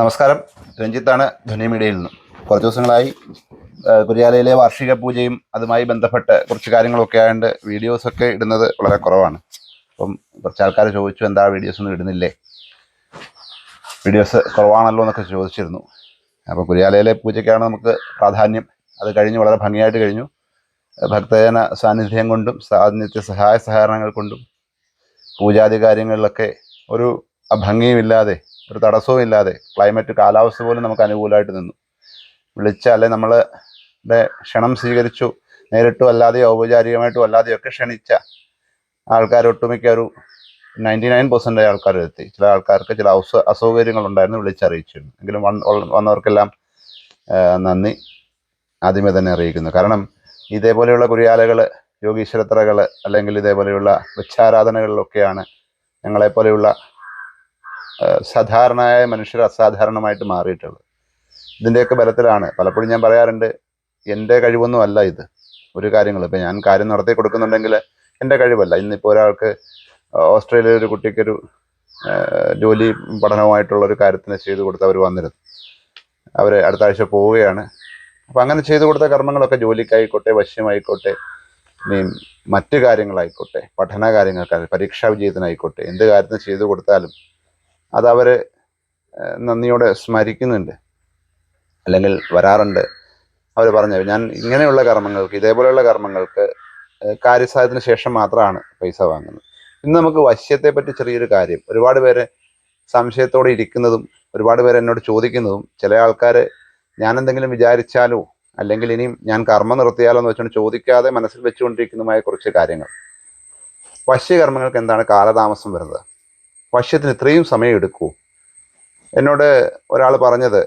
നമസ്കാരം. രഞ്ജിത്താണ് ധ്വനി മീഡിയയിൽ നിന്ന്. കുറച്ച് ദിവസങ്ങളായി പുരിയാലയിലെ വാർഷിക പൂജയും അതുമായി ബന്ധപ്പെട്ട് കുറച്ച് കാര്യങ്ങളൊക്കെ ആയതുകൊണ്ട് വീഡിയോസൊക്കെ ഇടുന്നത് വളരെ കുറവാണ്. അപ്പം കുറച്ച് ആൾക്കാർ ചോദിച്ചു എന്താ വീഡിയോസ് ഒന്നും ഇടുന്നില്ലേ? വീഡിയോസ് കുറവാണല്ലോ എന്നൊക്കെ ചോദിച്ചിരുന്നു. അപ്പോൾ കുര്യാലയിലെ പൂജയ്ക്കാണ് നമുക്ക് പ്രാധാന്യം. അത് കഴിഞ്ഞ് വളരെ ഭംഗിയായിട്ട് കഴിഞ്ഞു. ഭക്തജന സാന്നിധ്യം കൊണ്ടും സാന്നിധ്യ സഹായ സഹകരണങ്ങൾ കൊണ്ടും പൂജാതി കാര്യങ്ങളിലൊക്കെ ഒരു ഭംഗിയുമില്ലാതെ ഒരു തടസ്സവും ഇല്ലാതെ ക്ലൈമറ്റ് കാലാവസ്ഥ പോലും നമുക്ക് അനുകൂലമായിട്ട് നിന്നു. വിളിച്ച അല്ലെ നമ്മളുടെ ക്ഷണം സ്വീകരിച്ചു നേരിട്ടും അല്ലാതെയോ ഔപചാരികമായിട്ടും അല്ലാതെയോ ഒക്കെ ക്ഷണിച്ച ആൾക്കാർ ഒട്ടുമിക്ക ഒരു നയന്റി നയൻ പെർസെന്റേജ് ആൾക്കാർ എത്തി. ചില ആൾക്കാർക്ക് ചില അസ അസൗകര്യങ്ങളുണ്ടായിരുന്നു വിളിച്ചറിയിച്ചിരുന്നു. എങ്കിലും വന്നവർക്കെല്ലാം നന്ദി ആദ്യമേ തന്നെ അറിയിക്കുന്നു. കാരണം ഇതേപോലെയുള്ള കുരിയാലകൾ യോഗീശ്വരത്രകൾ അല്ലെങ്കിൽ ഇതേപോലെയുള്ള വൃക്ഷാരാധനകളിലൊക്കെയാണ് ഞങ്ങളെപ്പോലെയുള്ള സാധാരണയായ മനുഷ്യർ അസാധാരണമായിട്ട് മാറിയിട്ടുള്ളത്. ഇതിന്റെയൊക്കെ ബലത്തിലാണ്. പലപ്പോഴും ഞാൻ പറയാറുണ്ട് എന്റെ കഴിവൊന്നും അല്ല ഇത്. ഒരു കാര്യങ്ങൾ ഇപ്പം ഞാൻ കാര്യം നടത്തി കൊടുക്കുന്നുണ്ടെങ്കിൽ എന്റെ കഴിവല്ല. ഇന്നിപ്പോൾ ഒരാൾക്ക് ഓസ്ട്രേലിയയിൽ ഒരു കുട്ടിക്കൊരു ജോലി പഠനവുമായിട്ടുള്ള ഒരു കാര്യത്തിന് ചെയ്തു കൊടുത്ത് അവർ വന്നിരുന്നു. അവർ അടുത്ത ആഴ്ച പോവുകയാണ്. അപ്പം അങ്ങനെ ചെയ്തു കൊടുത്ത കർമ്മങ്ങളൊക്കെ ജോലിക്കായിക്കോട്ടെ വശ്യമായിക്കോട്ടെ ഇനിയും മറ്റു കാര്യങ്ങളായിക്കോട്ടെ പഠന കാര്യങ്ങൾക്കായി പരീക്ഷാ വിജയത്തിനായിക്കോട്ടെ എന്ത് കാര്യത്തിന് ചെയ്തു കൊടുത്താലും അത് അവർ നന്ദിയോടെ സ്മരിക്കുന്നുണ്ട്. അല്ലെങ്കിൽ വരാറുണ്ട്. അവർ പറഞ്ഞു ഞാൻ ഇങ്ങനെയുള്ള കർമ്മങ്ങൾക്ക് ഇതേപോലെയുള്ള കർമ്മങ്ങൾക്ക് കാര്യസാധ്യത്തിന് ശേഷം മാത്രമാണ് പൈസ വാങ്ങുന്നത്. ഇന്ന് നമുക്ക് വശ്യത്തെ പറ്റി ചെറിയൊരു കാര്യം. ഒരുപാട് പേര് സംശയത്തോടെ ഇരിക്കുന്നതും ഒരുപാട് പേര് എന്നോട് ചോദിക്കുന്നതും ചില ആൾക്കാർ ഞാൻ എന്തെങ്കിലും വിചാരിച്ചാലോ അല്ലെങ്കിൽ ഇനിയും ഞാൻ കർമ്മം നിർത്തിയാലോ എന്ന് വെച്ചുകൊണ്ട് ചോദിക്കാതെ മനസ്സിൽ വെച്ചുകൊണ്ടിരിക്കുന്നതുമായ കുറച്ച് കാര്യങ്ങൾ. വശ്യകർമ്മങ്ങൾക്ക് എന്താണ് കാലതാമസം വരുന്നത്? വശ്യത്തിന് ഇത്രയും സമയം എടുക്കൂ. എന്നോട് ഒരാൾ പറഞ്ഞത്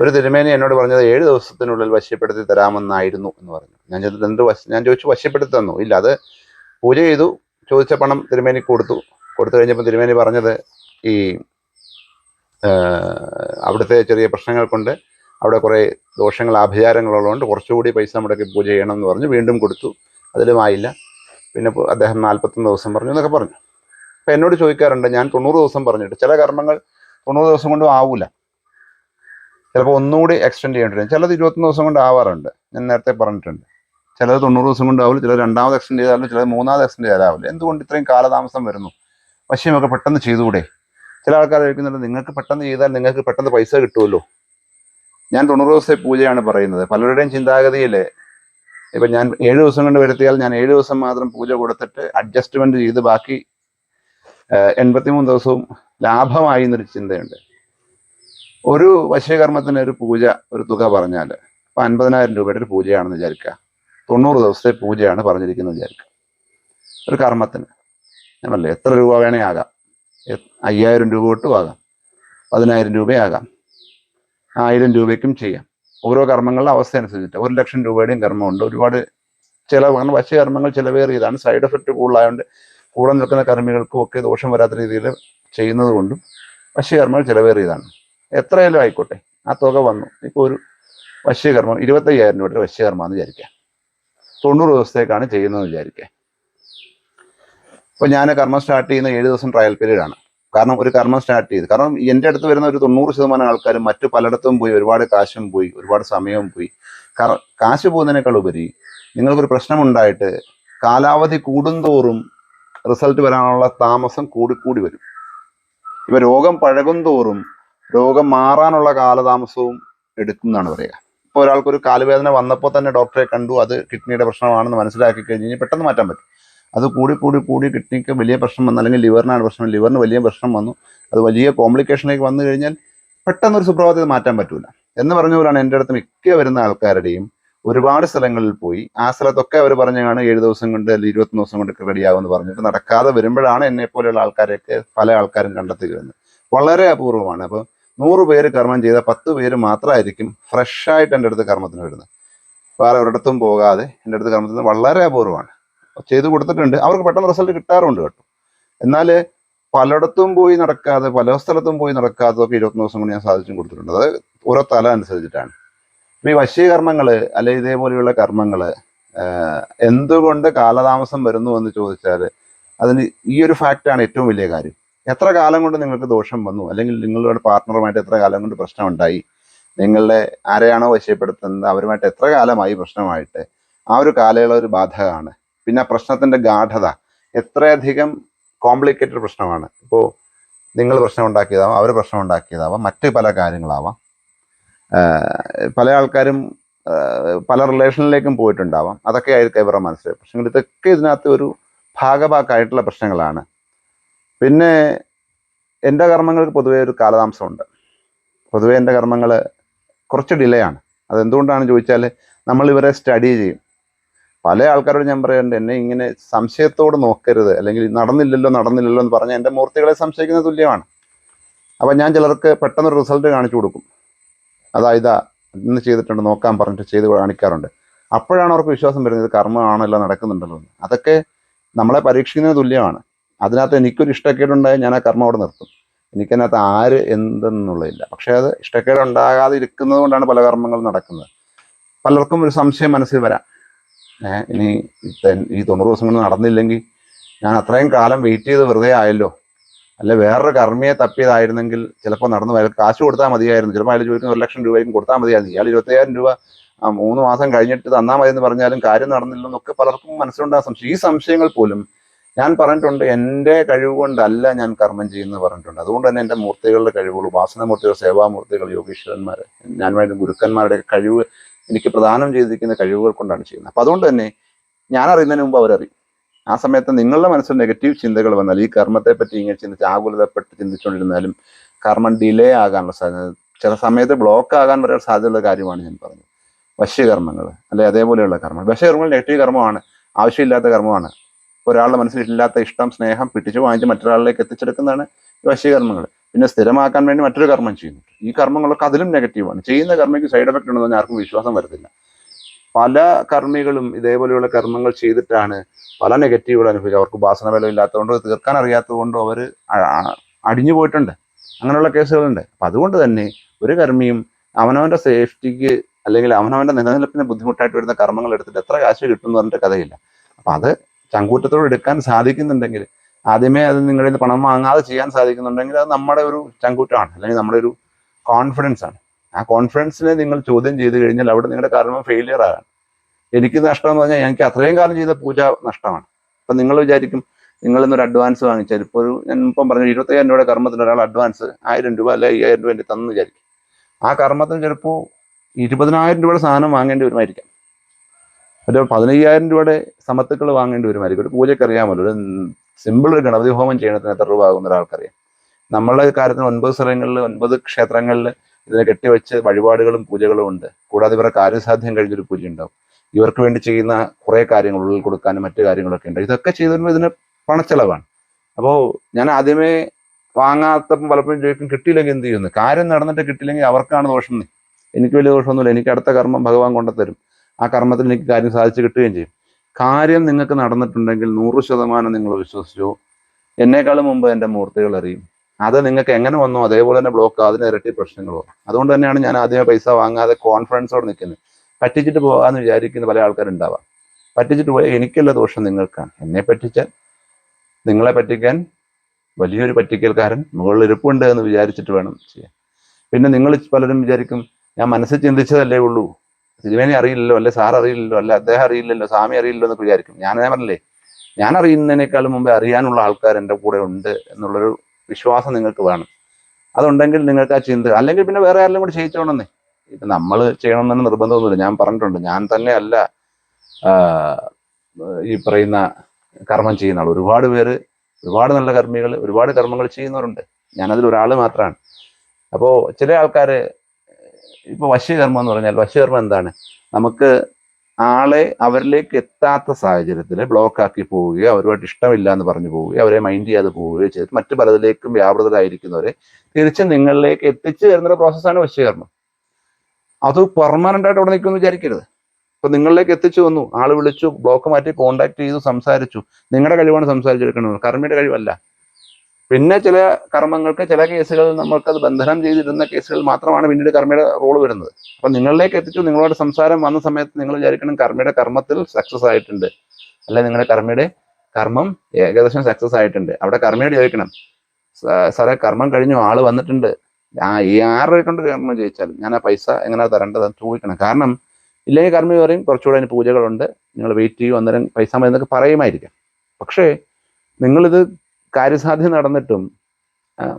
ഒരു തിരുമേനി എന്നോട് പറഞ്ഞത് ഏഴ് ദിവസത്തിനുള്ളിൽ വശ്യപ്പെടുത്തി തരാമെന്നായിരുന്നു എന്ന് പറഞ്ഞു. ഞാൻ ചോദിച്ചത് എന്ത് വശ ഞാൻ ചോദിച്ചു വശ്യപ്പെടുത്തി തന്നു. ഇല്ല അത് പൂജ ചെയ്തു ചോദിച്ച പണം തിരുമേനി കൊടുത്തു. കൊടുത്തു കഴിഞ്ഞപ്പോൾ തിരുമേനി പറഞ്ഞത് ഈ അവിടുത്തെ ചെറിയ പ്രശ്നങ്ങൾ കൊണ്ട് അവിടെ കുറേ ദോഷങ്ങൾ ആഭിചാരങ്ങളുള്ളതുകൊണ്ട് കുറച്ചുകൂടി പൈസ മുടക്കി പൂജ ചെയ്യണം എന്ന് പറഞ്ഞു. വീണ്ടും കൊടുത്തു. അതിലുമായില്ല പിന്നെ അദ്ദേഹം നാൽപ്പത്തൊന്ന് ദിവസം പറഞ്ഞു എന്നൊക്കെ പറഞ്ഞു. അപ്പം എന്നോട് ചോദിക്കാറുണ്ട് ഞാൻ തൊണ്ണൂറ് ദിവസം പറഞ്ഞിട്ട് ചില കർമ്മങ്ങൾ തൊണ്ണൂറ് ദിവസം കൊണ്ടും ആവൂല. ചിലപ്പോൾ ഒന്നുകൂടി എക്സ്റ്റെൻഡ് ചെയ്യേണ്ടി വരും ചിലത് ഇരുപത്തൊന്ന് ദിവസം കൊണ്ട് ആവാറുണ്ട് ഞാൻ നേരത്തെ പറഞ്ഞിട്ടുണ്ട്. ചിലത് തൊണ്ണൂറ് ദിവസം കൊണ്ട് ആവില്ല ചിലത് രണ്ടാമത് എക്സ്റ്റെൻഡ് ചെയ്താലും ചിലത് മൂന്നാമത് എക്സ്റ്റെൻഡ് ചെയ്താലാവില്ല. എന്തുകൊണ്ട് ഇത്രയും കാലതാമസം വരുന്നു? വശ്യമൊക്കെ പെട്ടെന്ന് ചെയ്തുകൂടെ? ചില ആൾക്കാർ ചോദിക്കുന്നുണ്ട് നിങ്ങൾക്ക് പെട്ടെന്ന് ചെയ്താൽ നിങ്ങൾക്ക് പെട്ടെന്ന് പൈസ കിട്ടുമല്ലോ ഞാൻ തൊണ്ണൂറ് ദിവസത്തെ പൂജയാണ് പറയുന്നത്. പലരുടെയും ചിന്താഗതിയിൽ ഇപ്പം ഞാൻ ഏഴ് ദിവസം കൊണ്ട് വരുത്തിയാൽ ഞാൻ ഏഴ് ദിവസം മാത്രം പൂജ കൊടുത്തിട്ട് അഡ്ജസ്റ്റ്മെന്റ് ചെയ്ത് ബാക്കി എൺപത്തിമൂന്ന് ദിവസവും ലാഭമായി എന്നൊരു ചിന്തയുണ്ട്. ഒരു വശ്യകർമ്മത്തിന് ഒരു പൂജ ഒരു തുക പറഞ്ഞാൽ ഇപ്പം അൻപതിനായിരം രൂപയുടെ ഒരു പൂജയാണെന്ന് വിചാരിക്കുക തൊണ്ണൂറ് ദിവസത്തെ പൂജയാണ് പറഞ്ഞിരിക്കുന്നത് വിചാരിക്കുക ഒരു കർമ്മത്തിന്. ഞാൻ എത്ര രൂപ വേണേ ആകാം അയ്യായിരം രൂപ തൊട്ടും ആകാം. പതിനായിരം രൂപയാകാം. ആയിരം രൂപയ്ക്കും ചെയ്യാം. ഓരോ കർമ്മങ്ങളുടെ അവസ്ഥ അനുസരിച്ചിട്ട് ഒരു ലക്ഷം രൂപയുടെയും കർമ്മമുണ്ട്. ഒരുപാട് ചില വശ്യകർമ്മങ്ങൾ ചിലവേറിയതാണ്. സൈഡ് എഫക്റ്റ് കൂടുതലായതുകൊണ്ട് കൂടെ നിൽക്കുന്ന കർമ്മികൾക്കും ഒക്കെ ദോഷം വരാത്ത രീതിയിൽ ചെയ്യുന്നത് കൊണ്ടും വശ്യകർമ്മങ്ങൾ ചിലവേറിയതാണ്. എത്രയായാലും ആയിക്കോട്ടെ. ആ തുക വന്നു. ഇപ്പോൾ ഒരു വശ്യകർമ്മം ഇരുപത്തയ്യായിരം രൂപയുടെ വശ്യകർമ്മം എന്ന് വിചാരിക്കാം. തൊണ്ണൂറ് ദിവസത്തേക്കാണ് ചെയ്യുന്നതെന്ന് വിചാരിക്കാം. ഇപ്പോൾ ഞാൻ കർമ്മം സ്റ്റാർട്ട് ചെയ്യുന്ന ഏഴ് ദിവസം ട്രയൽ പീരീഡ് ആണ്. കാരണം ഒരു കർമ്മം സ്റ്റാർട്ട് ചെയ്ത് കാരണം എന്റെ അടുത്ത് വരുന്ന ഒരു തൊണ്ണൂറ് ശതമാനം ആൾക്കാരും മറ്റു പലയിടത്തും പോയി ഒരുപാട് കാശും പോയി ഒരുപാട് സമയവും പോയി. കാശ് പോകുന്നതിനേക്കാൾ ഉപരി നിങ്ങൾക്കൊരു പ്രശ്നമുണ്ടായിട്ട് കാലാവധി കൂടുന്തോറും റിസൾട്ട് വരാനുള്ള താമസം കൂടിക്കൂടി വരും. ഇവ രോഗം പഴകും തോറും രോഗം മാറാനുള്ള കാലതാമസവും എടുക്കുന്നതാണ് പറയുക. ഇപ്പോൾ ഒരാൾക്കൊരു കാലുവേദന വന്നപ്പോൾ തന്നെ ഡോക്ടറെ കണ്ടു അത് കിഡ്നിയുടെ പ്രശ്നമാണെന്ന് മനസ്സിലാക്കി കഴിഞ്ഞ് കഴിഞ്ഞാൽ പെട്ടെന്ന് മാറ്റാൻ പറ്റും. അത് കൂടി കൂടി കൂടി കിഡ്നിക്ക് വലിയ പ്രശ്നം വന്നു അല്ലെങ്കിൽ ലിവറിനാണ് പ്രശ്നം ലിവറിന് വലിയ പ്രശ്നം വന്നു അത് വലിയ കോംപ്ലിക്കേഷനിലേക്ക് വന്നു കഴിഞ്ഞാൽ പെട്ടെന്ന് ഒരു സുപ്രഭാതത്തിൽ മാറ്റാൻ പറ്റൂല. എന്ന് പറഞ്ഞ പോലാണ് എന്റെ അടുത്ത് മിക്ക വരുന്ന ആൾക്കാരുടെയും ഒരുപാട് സ്ഥലങ്ങളിൽ പോയി. ആ സ്ഥലത്തൊക്കെ അവർ പറഞ്ഞാണ് ഏഴ് ദിവസം കൊണ്ട് അല്ലെങ്കിൽ ഇരുപത്തൊന്ന് ദിവസം കൊണ്ട് റെഡിയാകുമെന്ന് പറഞ്ഞിട്ട് നടക്കാതെ വരുമ്പോഴാണ് എന്നെ പോലെയുള്ള ആൾക്കാരെയൊക്കെ പല ആൾക്കാരും കണ്ടെത്തി വരുന്നത് വളരെ അപൂർവമാണ്. അപ്പോൾ നൂറ് പേര് കർമ്മം ചെയ്ത പത്ത് പേര് മാത്രമായിരിക്കും ഫ്രഷ് ആയിട്ട് എന്റെ അടുത്ത് കർമ്മത്തിന് വരുന്നത്. വേറെ ഒരിടത്തും പോകാതെ എന്റെ അടുത്ത് കർമ്മത്തിന് വളരെ അപൂർവമാണ്. ചെയ്തു കൊടുത്തിട്ടുണ്ട്. അവർക്ക് പെട്ടെന്ന് റിസൾട്ട് കിട്ടാറുണ്ട് കേട്ടോ. എന്നാൽ പലയിടത്തും പോയി നടക്കാതെ പല സ്ഥലത്തും പോയി നടക്കാത്തതൊക്കെ ഇരുപത്തൊന്ന് ദിവസം കൊണ്ട് ഞാൻ സാധിച്ചും കൊടുത്തിട്ടുണ്ട്. അത് ഓരോ തല അനുസരിച്ചിട്ടാണ്. ഈ വശ്യകർമ്മങ്ങൾ അല്ലെ ഇതേപോലെയുള്ള കർമ്മങ്ങൾ എന്തുകൊണ്ട് കാലതാമസം വരുന്നു എന്ന് ചോദിച്ചാൽ അതിന് ഈ ഒരു ഫാക്റ്റാണ് ഏറ്റവും വലിയ കാര്യം. എത്ര കാലം കൊണ്ട് നിങ്ങൾക്ക് ദോഷം വന്നു? അല്ലെങ്കിൽ നിങ്ങളുടെ പാർട്ട്ണറുമായിട്ട് എത്ര കാലം കൊണ്ട് പ്രശ്നം ഉണ്ടായി നിങ്ങളുടെ ആരെയാണോ വശ്യപ്പെടുത്തുന്നത്? അവരുമായിട്ട് എത്ര കാലമായി പ്രശ്നമായിട്ട്? ആ ഒരു കാലയളവ് ഒരു ബാധകമാണ്. പിന്നെ ആ പ്രശ്നത്തിന്റെ ഗാഠത എത്രയധികം കോംപ്ലിക്കേറ്റഡ് പ്രശ്നമാണ്. ഇപ്പോൾ നിങ്ങൾ പ്രശ്നം ഉണ്ടാക്കിയതാവാം അവർ പ്രശ്നം ഉണ്ടാക്കിയതാവാം മറ്റ് പല കാര്യങ്ങളാവാം. പല ആൾക്കാരും പല റിലേഷനിലേക്കും പോയിട്ടുണ്ടാവാം. അതൊക്കെ ആയിരിക്കും ഇവരുടെ മനസ്സിൽ. പ്രശ്നങ്ങൾ ഇതൊക്കെ ഇതിനകത്ത് ഒരു ഭാഗഭാക്കായിട്ടുള്ള പ്രശ്നങ്ങളാണ്. പിന്നെ എന്റെ കർമ്മങ്ങൾക്ക് പൊതുവേ ഒരു കാലതാമസമുണ്ട്. പൊതുവേ എന്റെ കർമ്മങ്ങൾ കുറച്ച് ഡിലേ ആണ് അതെന്തുകൊണ്ടാണ് ചോദിച്ചാൽ നമ്മൾ ഇവരെ സ്റ്റഡി ചെയ്യും. പല ആൾക്കാരോട് ഞാൻ പറയുന്നുണ്ട് എന്നെ ഇങ്ങനെ സംശയത്തോട് നോക്കരുത്. അല്ലെങ്കിൽ നടന്നില്ലല്ലോ നടന്നില്ലല്ലോ എന്ന് പറഞ്ഞാൽ എന്റെ മൂർത്തികളെ സംശയിക്കുന്ന തുല്യമാണ്. അപ്പം ഞാൻ ചിലർക്ക് പെട്ടെന്ന് റിസൾട്ട് കാണിച്ചു കൊടുക്കും. അതാ ഇതാ ഇന്ന് ചെയ്തിട്ടുണ്ട് നോക്കാൻ പറഞ്ഞിട്ട് ചെയ്ത് കാണിക്കാറുണ്ട്. അപ്പോഴാണ് അവർക്ക് വിശ്വാസം വരുന്നത് കർമ്മമാണല്ലോ നടക്കുന്നുണ്ടല്ലോ അതൊക്കെ നമ്മളെ പരീക്ഷിക്കുന്നതിന് തുല്യമാണ്. അതിനകത്ത് എനിക്കൊരു ഇഷ്ടക്കേടുണ്ടായാൽ ഞാൻ ആ കർമ്മം അവിടെ നിർത്തും. എനിക്കതിനകത്ത് ആര് എന്തെന്നുള്ളതില്ല. പക്ഷേ അത് ഇഷ്ടക്കേട് ഉണ്ടാകാതെ ഇരിക്കുന്നത് കൊണ്ടാണ് പല കർമ്മങ്ങളും നടക്കുന്നത്. പലർക്കും ഒരു സംശയം മനസ്സിൽ വരാം. ഇനി ഈ തൊണ്ണൂറ് ദിവസം കൊണ്ട് നടന്നില്ലെങ്കിൽ ഞാൻ അത്രയും കാലം വെയിറ്റ് ചെയ്ത് വെറുതെ ആയല്ലോ. അല്ല വേറൊരു കർമ്മിയെ തപ്പിയതായിരുന്നെങ്കിൽ ചിലപ്പോൾ നടന്നു പോയാൽ കാശ് കൊടുത്താൽ മതിയായിരുന്നു. ചിലപ്പോൾ അയാൾ ചോദിക്കുന്ന ഒരു ലക്ഷം രൂപയും കൊടുത്താൽ മതിയായിരുന്നു. ഇയാൾ ഇരുപത്തയ്യായിരം രൂപ ആ മൂന്ന് മാസം കഴിഞ്ഞിട്ട് തന്നാൽ മതി എന്ന് പറഞ്ഞാലും കാര്യം നടന്നില്ലെന്നൊക്കെ പലർക്കും മനസ്സിലുണ്ടാകും സംശയം. ഈ സംശയങ്ങൾ പോലും ഞാൻ പറഞ്ഞിട്ടുണ്ട് എന്റെ കഴിവ് കൊണ്ടല്ല ഞാൻ കർമ്മം ചെയ്യുന്നത് പറഞ്ഞിട്ടുണ്ട്. അതുകൊണ്ട് തന്നെ എന്റെ മൂർത്തികളുടെ കഴിവുകൾ ഉപാസനമൂർത്തികൾ സേവാമൂർത്തികൾ യോഗീശ്വരന്മാർ ഞാൻ വേണ്ട ഗുരുക്കന്മാരുടെ കഴിവ് എനിക്ക് പ്രദാനം ചെയ്തിരിക്കുന്ന കഴിവുകൾ കൊണ്ടാണ് ചെയ്യുന്നത്. അപ്പം അതുകൊണ്ട് തന്നെ ഞാൻ അറിയുന്നതിന് മുമ്പ് അവരറിയും. ആ സമയത്ത് നിങ്ങളുടെ മനസ്സിൽ നെഗറ്റീവ് ചിന്തകൾ വന്നാൽ ഈ കർമ്മത്തെ പറ്റി ഇങ്ങനെ ചിന്തിച്ച് ആകുലതപ്പെട്ട് ചിന്തിച്ചുകൊണ്ടിരുന്നാലും കർമ്മം ഡിലേ ആകാനുള്ള സാധ്യത ചില സമയത്ത് ബ്ലോക്ക് ആകാൻ വരെ സാധ്യതയുള്ള കാര്യമാണ് ഞാൻ പറഞ്ഞത്. വശ്യകർമ്മങ്ങൾ അല്ലെ അതേപോലെയുള്ള കർമ്മങ്ങൾ. വശ്യകർമ്മങ്ങൾ നെഗറ്റീവ് കർമ്മമാണ് ആവശ്യമില്ലാത്ത കർമ്മമാണ്. ഒരാളുടെ മനസ്സിലില്ലാത്ത ഇഷ്ടം സ്നേഹം പിടിച്ചു വാങ്ങിച്ച് മറ്റൊരാളിലേക്ക് എത്തിച്ചെടുക്കുന്നതാണ് വശ്യകർമ്മങ്ങൾ പിന്നെ സ്ഥിരമാക്കാൻ വേണ്ടി മറ്റൊരു കർമ്മം ചെയ്യുന്നു ഈ കർമ്മങ്ങളൊക്കെ അതിലും നെഗറ്റീവാണ് ചെയ്യുന്ന കർമ്മയ്ക്ക് സൈഡ് എഫക്റ്റ് ഉണ്ടെന്ന് ആർക്കും വിശ്വാസം വരത്തില്ല. പല കർമ്മികളും ഇതേപോലെയുള്ള കർമ്മങ്ങൾ ചെയ്തിട്ടാണ് പല നെഗറ്റീവുകൾ അനുഭവിച്ചത്. അവർക്ക് ഉപാസന ബലം ഇല്ലാത്തതുകൊണ്ടോ തീർക്കാൻ അറിയാത്തതുകൊണ്ടോ അവർ അടിഞ്ഞു പോയിട്ടുണ്ട്. അങ്ങനെയുള്ള കേസുകളുണ്ട്. അപ്പം അതുകൊണ്ട് തന്നെ ഒരു കർമ്മിയും അവനവന്റെ സേഫ്റ്റിക്ക് അല്ലെങ്കിൽ അവനവന്റെ നിലനിൽപ്പിന് ബുദ്ധിമുട്ടായിട്ട് വരുന്ന കർമ്മങ്ങൾ എടുത്തിട്ട് എത്ര കാശ് കിട്ടും എന്ന് പറഞ്ഞിട്ട് കഥയില്ല. അപ്പം അത് ചങ്കൂറ്റത്തോട് എടുക്കാൻ സാധിക്കുന്നുണ്ടെങ്കിൽ ആദ്യമേ അത് നിങ്ങളിൽ നിന്ന് പണം വാങ്ങാതെ ചെയ്യാൻ സാധിക്കുന്നുണ്ടെങ്കിൽ അത് നമ്മുടെ ഒരു ചങ്കൂറ്റമാണ്. അല്ലെങ്കിൽ നമ്മുടെ ഒരു കോൺഫിഡൻസ് ആണ്. ആ കോൺഫിഡൻസിനെ നിങ്ങൾ ചോദ്യം ചെയ്ത് കഴിഞ്ഞാൽ അവിടെ നിങ്ങളുടെ കർമ്മം ഫെയിലിയർ ആകാം എനിക്ക് നഷ്ടം എന്ന് പറഞ്ഞാൽ എനിക്ക് അത്രയും കാലം ചെയ്ത പൂജ നഷ്ടമാണ്. അപ്പം നിങ്ങൾ വിചാരിക്കും നിങ്ങൾ ഇന്നൊരു അഡ്വാൻസ് വാങ്ങിച്ചാൽ ഇപ്പോൾ ഒരു ഞാൻ ഇപ്പം പറഞ്ഞു ഇരുപത്തയ്യായിരം രൂപയുടെ കർമ്മത്തിന് ഒരാൾ അഡ്വാൻസ് ആയിരം രൂപ അല്ലെ അയ്യായിരം രൂപ എന്റെ തന്നു വിചാരിക്കും. ആ കർമ്മത്തിന് ചിലപ്പോൾ ഇരുപതിനായിരം രൂപയുടെ സാധനം വാങ്ങേണ്ടി വരുമായിരിക്കാം. ഒരു പതിനയ്യായിരം രൂപയുടെ സമത്തുക്കൾ വാങ്ങേണ്ടി വരുമായിരിക്കും. ഒരു പൂജയ്ക്ക് അറിയാമല്ലോ ഒരു സിമ്പിൾ ഒരു ഗണപതി ഹോമം ചെയ്യണത്തിന് എത്ര രൂപ ആകുന്ന ഒരാൾക്കറിയാം നമ്മളുടെ കാര്യത്തിന് ഒൻപത് സ്ഥലങ്ങളിൽ ഒൻപത് ക്ഷേത്രങ്ങളിൽ ഇതിനെ കെട്ടിവെച്ച് വഴിപാടുകളും പൂജകളും ഉണ്ട്. കൂടാതെ ഇവരുടെ കാര്യസാധ്യം കഴിഞ്ഞൊരു പൂജ ഉണ്ടാവും. ഇവർക്ക് വേണ്ടി ചെയ്യുന്ന കുറേ കാര്യങ്ങൾ ഉള്ളിൽ കൊടുക്കാനും മറ്റു കാര്യങ്ങളൊക്കെ ഉണ്ട്. ഇതൊക്കെ ചെയ്തു ഇതിന് പണച്ചെലവാണ്. അപ്പോൾ ഞാൻ ആദ്യമേ വാങ്ങാത്തപ്പം പലപ്പോഴും ചോദിക്കും കിട്ടിയില്ലെങ്കിൽ എന്ത് ചെയ്യുന്നു? കാര്യം നടന്നിട്ട് കിട്ടിയില്ലെങ്കിൽ അവർക്കാണ് ദോഷം. എനിക്ക് വലിയ ദോഷമൊന്നുമില്ല. എനിക്ക് അടുത്ത കർമ്മം ഭഗവാൻ കൊണ്ടുത്തരും ആ കർമ്മത്തിൽ എനിക്ക് കാര്യം സാധിച്ചു കിട്ടുകയും ചെയ്യും. കാര്യം നിങ്ങൾക്ക് നടന്നിട്ടുണ്ടെങ്കിൽ നൂറ് ശതമാനം നിങ്ങൾ വിശ്വസിച്ചു? എന്നേക്കാളും മുമ്പ് എന്റെ മൂർത്തികൾ അറിയും. അത് നിങ്ങൾക്ക് എങ്ങനെ വന്നോ? അതേപോലെ തന്നെ ബ്ലോക്ക് അതിന് ഇരട്ടി പ്രശ്നങ്ങളോ അതുകൊണ്ട് തന്നെയാണ് ഞാൻ ആദ്യമേ പൈസ വാങ്ങാതെ കോൺഫിഡൻസോടെ നിൽക്കുന്നത്. പറ്റിച്ചിട്ട് പോകാമെന്ന് വിചാരിക്കുന്ന പല ആൾക്കാരുണ്ടാവാം. പറ്റിച്ചിട്ട് പോയാൽ എനിക്കുള്ള ദോഷം നിങ്ങൾക്കാണ്. എന്നെ പറ്റിച്ചാൽ നിങ്ങളെ പറ്റിക്കാൻ വലിയൊരു പറ്റിക്കൽക്കാരൻ മുകളിൽ ഇരിപ്പുണ്ട് എന്ന് വിചാരിച്ചിട്ട് വേണം ചെയ്യാൻ. പിന്നെ നിങ്ങൾ പലരും വിചാരിക്കും ഞാൻ മനസ്സിൽ ചിന്തിച്ചതല്ലേ ഉള്ളൂ. സിനിമേനെ അറിയില്ലല്ലോ അല്ലെ സാർ അറിയില്ലല്ലോ അല്ലെ അദ്ദേഹം അറിയില്ലല്ലോ സ്വാമി അറിയില്ലല്ലോ എന്നൊക്കെ വിചാരിക്കും. ഞാൻ പറഞ്ഞില്ലേ ഞാൻ അറിയുന്നതിനേക്കാളും മുമ്പേ അറിയാനുള്ള ആൾക്കാർ എന്റെ കൂടെ ഉണ്ട് എന്നുള്ളൊരു വിശ്വാസം നിങ്ങൾക്ക് വേണം. അതുണ്ടെങ്കിൽ നിങ്ങൾക്ക് ആ ചിന്ത അല്ലെങ്കിൽ പിന്നെ വേറെ ആരെങ്കിലും കൂടി ചെയ്യിച്ചോണമെന്നേ ഇപ്പം നമ്മൾ ചെയ്യണമെന്നു നിർബന്ധമൊന്നുമില്ല. ഞാൻ പറഞ്ഞിട്ടുണ്ട് ഞാൻ തന്നെ അല്ല ഈ പറയുന്ന കർമ്മം ചെയ്യുന്ന ആൾ ഒരുപാട് പേര് ഒരുപാട് നല്ല കർമ്മികൾ ഒരുപാട് കർമ്മങ്ങൾ ചെയ്യുന്നവരുണ്ട്. ഞാനതിൽ ഒരാൾ മാത്രമാണ് അപ്പോൾ ചില ആൾക്കാർ ഇപ്പോൾ വശ്യകർമ്മം എന്ന് പറഞ്ഞാൽ വശ്യകർമ്മം എന്താണ്? നമുക്ക് ആളെ അവരിലേക്ക് എത്താത്ത സാഹചര്യത്തിൽ ബ്ലോക്ക് ആക്കി പോവുകയോ അവരുമായിട്ട് ഇഷ്ടമില്ല എന്ന് പറഞ്ഞു പോവുകയോ അവരെ മൈൻഡ് ചെയ്യാതെ പോവുകയോ ചെയ്ത് മറ്റു പലതിലേക്കും വ്യാപൃതരായിരിക്കുന്നവരെ തിരിച്ച് നിങ്ങളിലേക്ക് എത്തിച്ചു തരുന്ന പ്രോസസ്സാണ് വശീകരണം. അത് പെർമനന്റ് ആയിട്ട് അവിടെ നിൽക്കുമെന്ന് വിചാരിക്കരുത്. ഇപ്പൊ നിങ്ങളിലേക്ക് എത്തിച്ചു വന്നു ആൾ വിളിച്ചു ബ്ലോക്ക് മാറ്റി കോണ്ടാക്ട് ചെയ്തു സംസാരിച്ചു. നിങ്ങളുടെ കഴിവാണ് സംസാരിച്ചെടുക്കുന്നത് കർമ്മിയുടെ കഴിവല്ല. പിന്നെ ചില കർമ്മങ്ങൾക്ക് ചില കേസുകളിൽ നമ്മൾക്കത് ബന്ധനം ചെയ്തിരുന്ന കേസുകൾ മാത്രമാണ് പിന്നീട് കർമ്മയുടെ റോൾ വരുന്നത്. അപ്പൊ നിങ്ങളിലേക്ക് എത്തിച്ചു നിങ്ങളോട് സംസാരം വന്ന സമയത്ത് നിങ്ങൾ വിചാരിക്കണം കർമ്മയുടെ കർമ്മത്തിൽ സക്സസ് ആയിട്ടുണ്ട്. അല്ലെ നിങ്ങളുടെ കർമ്മയുടെ കർമ്മം ഏകദേശം സക്സസ് ആയിട്ടുണ്ട്. അവിടെ കർമ്മയോട് ചോദിക്കണം "സ- സാറേ കർമ്മം കഴിഞ്ഞു ആൾ വന്നിട്ടുണ്ട്. ആ ഈ ആറ് രൂപ കൊണ്ട് കർമ്മം ചോദിച്ചാൽ ഞാൻ ആ പൈസ എങ്ങനെ തരേണ്ടതെന്ന് ചോദിക്കണം. കാരണം ഇല്ലെങ്കിൽ കർമ്മി പറയും കുറച്ചുകൂടെ അതിന് പൂജകളുണ്ട്. നിങ്ങൾ വെയിറ്റ് ചെയ്യും അന്നേരം പൈസ മതി എന്നൊക്കെ പറയുമായിരിക്കാം. പക്ഷേ നിങ്ങളിത് കാര്യസാധ്യം നടന്നിട്ടും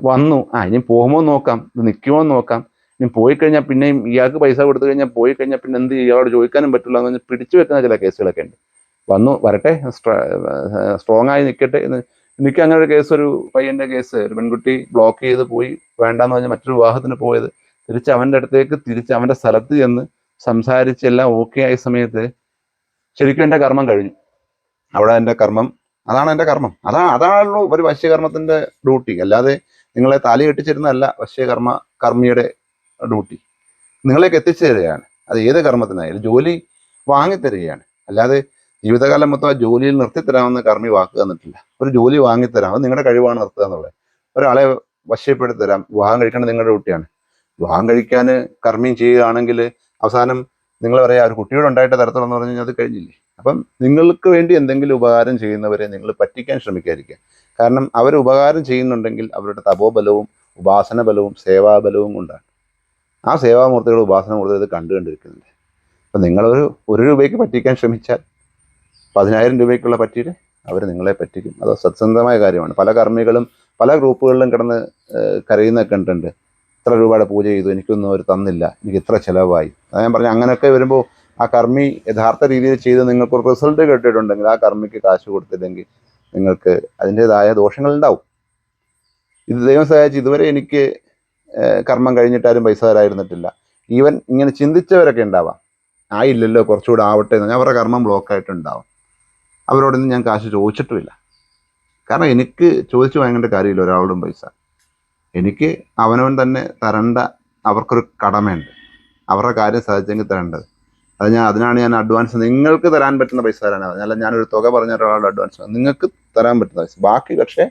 വന്നു. ആ ഇനി പോകുമോ നോക്കാം. നിൽക്കുമോ നോക്കാം. ഇനി പോയി കഴിഞ്ഞാൽ പിന്നെയും ഇയാൾക്ക് പൈസ കൊടുത്തു കഴിഞ്ഞാൽ പോയി കഴിഞ്ഞാൽ പിന്നെ എന്ത് ഇയാളോട് ചോദിക്കാനും പറ്റില്ല എന്ന് പറഞ്ഞ് പിടിച്ചു വെക്കുന്ന ചില കേസുകളൊക്കെ ഉണ്ട്. വന്നു വരട്ടെ. സ്ട്രോങ് ആയി നിൽക്കട്ടെ എന്ന്. എനിക്ക് അങ്ങനെ ഒരു കേസ് ഒരു പയ്യന്റെ കേസ് ഒരു പെൺകുട്ടി ബ്ലോക്ക് ചെയ്ത് പോയി. വേണ്ടാന്ന് പറഞ്ഞാൽ മറ്റൊരു വിവാഹത്തിന് പോയത്. തിരിച്ച് അവന്റെ അടുത്തേക്ക് തിരിച്ച് അവന്റെ സ്ഥലത്ത് ചെന്ന് സംസാരിച്ച് എല്ലാം ഓക്കെ ആയ സമയത്ത് ശരിക്കും എന്റെ കർമ്മം കഴിഞ്ഞു. അവിടെ എന്റെ കർമ്മം അതാണ് എന്റെ കർമ്മം. അതാ അതാണല്ലോ ഒരു വശ്യകർമ്മത്തിന്റെ ഡ്യൂട്ടി. അല്ലാതെ നിങ്ങളെ താലി കെട്ടിച്ചിരുന്നതല്ല വശ്യകർമ്മ കർമ്മിയുടെ ഡ്യൂട്ടി. നിങ്ങളേക്ക് എത്തിച്ചു തരികയാണ് അത് ഏത് കർമ്മത്തിനായാലും ജോലി വാങ്ങിത്തരികയാണ്. അല്ലാതെ ജീവിതകാലം മൊത്തം ആ ജോലിയിൽ നിർത്തിത്തരാമെന്ന് കർമ്മി വാക്ക് തന്നിട്ടില്ല. ഒരു ജോലി വാങ്ങിത്തരാം. അത് നിങ്ങളുടെ കഴിവാണ് നിർത്തുക എന്നുള്ളത്. ഒരാളെ വശ്യപ്പെടുത്തി തരാം വിവാഹം കഴിക്കേണ്ടത് നിങ്ങളുടെ ഡ്യൂട്ടിയാണ്. വിവാഹം കഴിക്കാൻ കർമ്മിയും ചെയ്യുകയാണെങ്കിൽ അവസാനം നിങ്ങൾ പറയാ ഒരു കുട്ടിയോട് ഉണ്ടായിട്ട് തരത്തിലെന്ന് പറഞ്ഞു കഴിഞ്ഞാൽ അത് കഴിഞ്ഞില്ലേ? അപ്പം നിങ്ങൾക്ക് വേണ്ടി എന്തെങ്കിലും ഉപകാരം ചെയ്യുന്നവരെ നിങ്ങൾ പറ്റിക്കാൻ ശ്രമിക്കാതിരിക്കുക. കാരണം അവർ ഉപകാരം ചെയ്യുന്നുണ്ടെങ്കിൽ അവരുടെ തപോബലവും ഉപാസന ബലവും സേവാബലവും കൊണ്ടാണ്. ആ സേവാമൂർത്തികൾ ഉപാസനമൂർത്തികൾ ഇത് കണ്ടു അപ്പം നിങ്ങളൊരു ഒരു രൂപയ്ക്ക് പറ്റിക്കാൻ ശ്രമിച്ചാൽ പതിനായിരം രൂപയ്ക്കുള്ള പറ്റിയിട്ട് അവർ നിങ്ങളെ പറ്റിക്കും. അത് സത്യസന്ധമായ കാര്യമാണ്. പല കർമ്മികളും പല ഗ്രൂപ്പുകളിലും കിടന്ന് കരയുന്നൊക്കെ കണ്ടിട്ടുണ്ട്. ഇത്ര രൂപയുടെ പൂജ ചെയ്തു എനിക്കൊന്നും അവർ തന്നില്ല എനിക്ക് ഇത്ര ചിലവായി ഞാൻ പറഞ്ഞു അങ്ങനെയൊക്കെ വരുമ്പോൾ ആ കർമ്മി യഥാർത്ഥ രീതിയിൽ ചെയ്ത് നിങ്ങൾക്ക് റിസൾട്ട് കിട്ടിയിട്ടുണ്ടെങ്കിൽ ആ കർമ്മിക്ക് കാശ് കൊടുത്തില്ലെങ്കിൽ നിങ്ങൾക്ക് അതിന്റെതായ ദോഷങ്ങൾ ഉണ്ടാവും. ഇത് ദൈവം സഹായിച്ച് ഇതുവരെ എനിക്ക് കർമ്മം കഴിഞ്ഞിട്ടാരും പൈസ തരായിരുന്നിട്ടില്ല ഈവൻ ഇങ്ങനെ ചിന്തിച്ചവരൊക്കെ ഉണ്ടാവാം. ആയില്ലല്ലോ കുറച്ചുകൂടെ ആവട്ടെ എന്ന്. അവരുടെ കർമ്മം ബ്ലോക്കായിട്ടുണ്ടാവും അവരോടൊന്നും ഞാൻ കാശ് ചോദിച്ചിട്ടുമില്ല. കാരണം എനിക്ക് ചോദിച്ചു വാങ്ങേണ്ട കാര്യമില്ല ഒരാളോടും പൈസ. എനിക്ക് അവനവൻ തന്നെ തരേണ്ട അവർക്കൊരു കടമയുണ്ട്. അവരുടെ കാര്യം സാധിച്ചെങ്കിൽ തരേണ്ടത് അത് ഞാൻ അതിനാണ് ഞാൻ അഡ്വാൻസ് നിങ്ങൾക്ക് തരാൻ പറ്റുന്ന പൈസ തരാനാണ് അല്ല ഞാനൊരു തുക പറഞ്ഞ ഒരാളുടെ അഡ്വാൻസ് നിങ്ങൾക്ക് തരാൻ പറ്റുന്ന പൈസ. ബാക്കി പക്ഷേ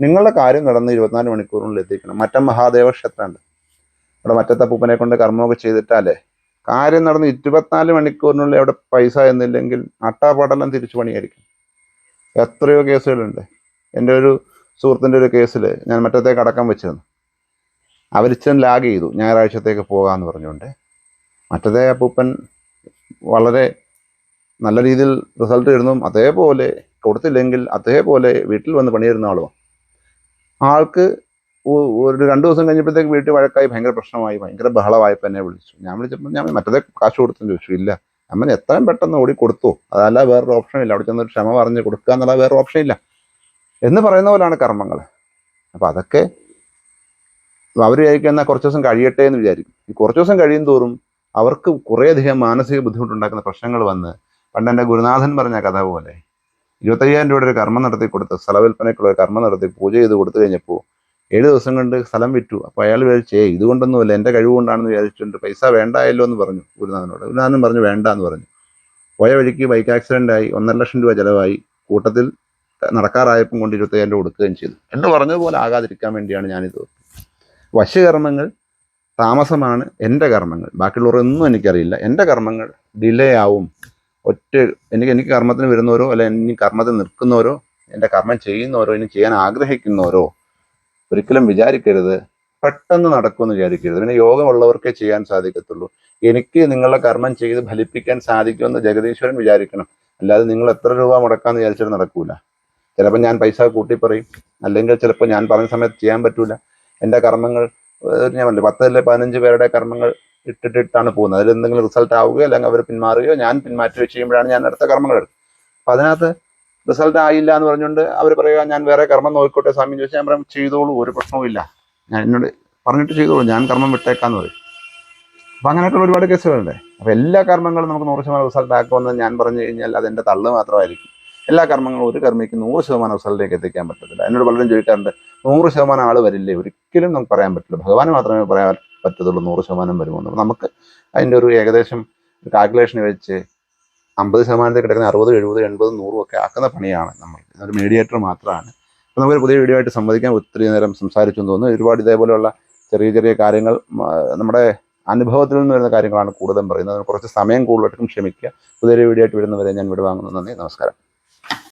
നിങ്ങളുടെ കാര്യം നടന്ന് ഇരുപത്തിനാല് മണിക്കൂറിനുള്ളിൽ എത്തിക്കണം മറ്റം മഹാദേവ ക്ഷേത്രമുണ്ട്. അവിടെ മറ്റത്തെ പൂപ്പനെ കൊണ്ട് കർമ്മമൊക്കെ ചെയ്തിട്ടാലേ കാര്യം നടന്ന് ഇരുപത്തിനാല് മണിക്കൂറിനുള്ളിൽ അവിടെ പൈസ എന്നില്ലെങ്കിൽ അട്ടാപാടെല്ലാം തിരിച്ചു പണിയായിരിക്കും. എത്രയോ കേസുകളുണ്ട്. എന്റെ ഒരു സുഹൃത്തിന്റെ ഒരു കേസിൽ ഞാൻ മറ്റത്തേക്ക് അടക്കം വെച്ചിരുന്നു. അവരിച്ചൻ ലാഗ് ചെയ്തു. ഞായറാഴ്ചത്തേക്ക് പോകാമെന്ന് പറഞ്ഞുകൊണ്ട്. മറ്റതേ അപ്പൂപ്പൻ വളരെ നല്ല രീതിയിൽ റിസൾട്ട് ഇരുന്നു അതേപോലെ കൊടുത്തില്ലെങ്കിൽ അതേപോലെ വീട്ടിൽ വന്ന് പണിയിരുന്ന ആളുമാണ് ആൾക്ക് ഒരു രണ്ട് ദിവസം കഴിഞ്ഞപ്പോഴത്തേക്ക് വീട്ടിൽ വഴക്കായി ഭയങ്കര പ്രശ്നമായി ഭയങ്കര ബഹളമായപ്പോൾ എന്നെ വിളിച്ചു. ഞാൻ വിളിച്ചപ്പോൾ ഞാൻ മറ്റേ കാശ് കൊടുത്തെന്ന് ചോദിച്ചു. ഇല്ല അമ്മ എത്രയും പെട്ടെന്ന് ഓടി കൊടുത്തു. അതല്ല വേറൊരു ഓപ്ഷൻ ഇല്ല. അവിടെ ചെന്നൊരു ക്ഷമ പറഞ്ഞ് കൊടുക്കുക എന്നുള്ള വേറെ ഓപ്ഷൻ ഇല്ല. എന്ന് പറയുന്ന പോലെയാണ് കർമ്മങ്ങൾ. അപ്പം അതൊക്കെ അവർ വിചാരിക്കും എന്നാൽ കുറച്ച് ദിവസം കഴിയട്ടെ എന്ന് വിചാരിക്കും. ഈ കുറച്ച് ദിവസം കഴിയും തോറും അവർക്ക് കുറേയധികം മാനസിക ബുദ്ധിമുട്ടുണ്ടാക്കുന്ന പ്രശ്നങ്ങൾ വന്ന് പണ്ട് എന്റെ ഗുരുനാഥൻ പറഞ്ഞ കഥ പോലെ ഇരുപത്തയ്യായിരം രൂപയുടെ ഒരു കർമ്മം നടത്തി കൊടുത്ത് സ്ഥലവിൽപ്പനയ്ക്കുള്ള ഒരു കർമ്മം നടത്തി പൂജ ചെയ്ത് കൊടുത്തു കഴിഞ്ഞപ്പോൾ ഏഴ് ദിവസം കൊണ്ട് സ്ഥലം വിറ്റു. അപ്പോൾ അയാൾ വിചാരിച്ചേ ഇതുകൊണ്ടൊന്നുമില്ല എന്റെ കഴിവ് കൊണ്ടാണെന്ന് വിചാരിച്ചിട്ടുണ്ട്. പൈസ വേണ്ടായല്ലോ എന്ന് പറഞ്ഞു ഗുരുനാഥനോട്. ഗുരുനാഥൻ പറഞ്ഞു വേണ്ട എന്ന് പറഞ്ഞു. പോയ വഴിക്ക് ബൈക്ക് ആക്സിഡന്റ് ആയി ഒന്നര ലക്ഷം രൂപ ചിലവായി. കൂട്ടത്തിൽ നടക്കാറായപ്പം കൊണ്ട് ഇരുപത്തയ്യായിരം രൂപ കൊടുക്കുകയും ചെയ്തു. എന്ന് പറഞ്ഞതുപോലെ ആകാതിരിക്കാൻ വേണ്ടിയാണ് ഞാനിത് വശ്യകർമ്മങ്ങൾ താമസമാണ് എന്റെ കർമ്മങ്ങൾ. ബാക്കിയുള്ളവരൊന്നും എനിക്കറിയില്ല. എന്റെ കർമ്മങ്ങൾ ഡിലേ ആവും. ഒറ്റ എനിക്ക് എനിക്ക് കർമ്മത്തിന് വരുന്നവരോ അല്ലെ ഇനി കർമ്മത്തിൽ നിൽക്കുന്നവരോ എന്റെ കർമ്മം ചെയ്യുന്നവരോ ഇനി ചെയ്യാൻ ആഗ്രഹിക്കുന്നവരോ ഒരിക്കലും വിചാരിക്കരുത്. പെട്ടെന്ന് നടക്കുമെന്ന് വിചാരിക്കരുത്. പിന്നെ യോഗമുള്ളവർക്കേ ചെയ്യാൻ സാധിക്കത്തുള്ളൂ. എനിക്ക് നിങ്ങളുടെ കർമ്മം ചെയ്ത് ഫലിപ്പിക്കാൻ സാധിക്കുമെന്ന് ജഗദീശ്വരൻ വിചാരിക്കണം. അല്ലാതെ നിങ്ങൾ എത്ര രൂപ മുടക്കാന്ന് വിചാരിച്ചിട്ട് നടക്കൂല. ചിലപ്പോൾ ഞാൻ പൈസ കൂട്ടിപ്പറയും. അല്ലെങ്കിൽ ചിലപ്പോൾ ഞാൻ പറഞ്ഞ സമയത്ത് ചെയ്യാൻ പറ്റൂല. എന്റെ കർമ്മങ്ങൾ ഞാൻ പറഞ്ഞു പത്ത് അല്ലെ പതിനഞ്ച് പേരുടെ കർമ്മങ്ങൾ ഇട്ടിട്ടിട്ടാണ് പോകുന്നത്. അതിൽ എന്തെങ്കിലും റിസൾട്ട് ആവുകയോ അല്ലെങ്കിൽ അവർ പിന്മാറുകയോ ഞാൻ പിന്മാറ്റുകയോ ചെയ്യുമ്പോഴാണ് ഞാൻ അടുത്ത കർമ്മങ്ങൾ എടുക്കുന്നത് അപ്പം അതിനകത്ത് റിസൾട്ട് ആയില്ല എന്ന് പറഞ്ഞുകൊണ്ട് അവർ പറയുക ഞാൻ വേറെ കർമ്മം നോക്കിക്കോട്ടെ സ്വാമി ചോദിച്ചാൽ ഞാൻ പറയാം ചെയ്തോളൂ ഒരു പ്രശ്നവും ഇല്ല. ഞാൻ എന്നോട് പറഞ്ഞിട്ട് ചെയ്തോളൂ ഞാൻ കർമ്മം വിട്ടേക്കാന്ന് പറയും. അപ്പം അങ്ങനെയൊക്കെയുള്ള ഒരുപാട് കേസുകളുണ്ട്. അപ്പോൾ എല്ലാ കർമ്മങ്ങളും നമുക്ക് നൂറ് ശതമാനം റിസൾട്ട് ആക്കുമെന്ന് ഞാൻ പറഞ്ഞു കഴിഞ്ഞാൽ അതെന്റെ തള്ളു മാത്രമായിരിക്കും. എല്ലാ കർമ്മങ്ങളും ഒരു കർമ്മിക്ക് നൂറ് ശതമാനം റിസൾട്ടിലേക്ക് എത്തിക്കാൻ പറ്റത്തില്ല. എന്നോട് പലരും ചോദിക്കാറുണ്ട് നൂറ് ശതമാനം ആൾ വരില്ലേ? ഒരിക്കലും നമുക്ക് പറയാൻ പറ്റില്ല. ഭഗവാന് മാത്രമേ പറയാൻ പറ്റത്തുള്ളൂ നൂറ് ശതമാനം വരുമെന്ന് നമുക്ക് അതിന്റെ ഒരു ഏകദേശം കാൽക്കുലേഷൻ വെച്ച് അമ്പത് ശതമാനത്തിൽ കിടക്കുന്ന അറുപത് എഴുപത് എൺപത് നൂറും ഒക്കെ ആക്കുന്ന പണിയാണ് നമ്മൾ. ഒരു മീഡിയേറ്റർ മാത്രമാണ്. അപ്പോൾ നമുക്കൊരു പുതിയ വീഡിയോ ആയിട്ട് സംവദിക്കാൻ ഒത്തിരി നേരം സംസാരിച്ചു എന്ന് തോന്നുന്നു. ഒരുപാട് ഇതേപോലെയുള്ള ചെറിയ ചെറിയ കാര്യങ്ങൾ നമ്മുടെ അനുഭവത്തിൽ നിന്ന് വരുന്ന കാര്യങ്ങളാണ് കൂടുതലും പറയുന്നത്. കുറച്ച് സമയം കൂടുതലായിട്ടും ക്ഷമിക്കുക. പുതിയൊരു വീഡിയോ ആയിട്ട് വരുന്നവരെ ഞാൻ വിടുവാങ്ങുന്നു. നന്ദി. നമസ്കാരം.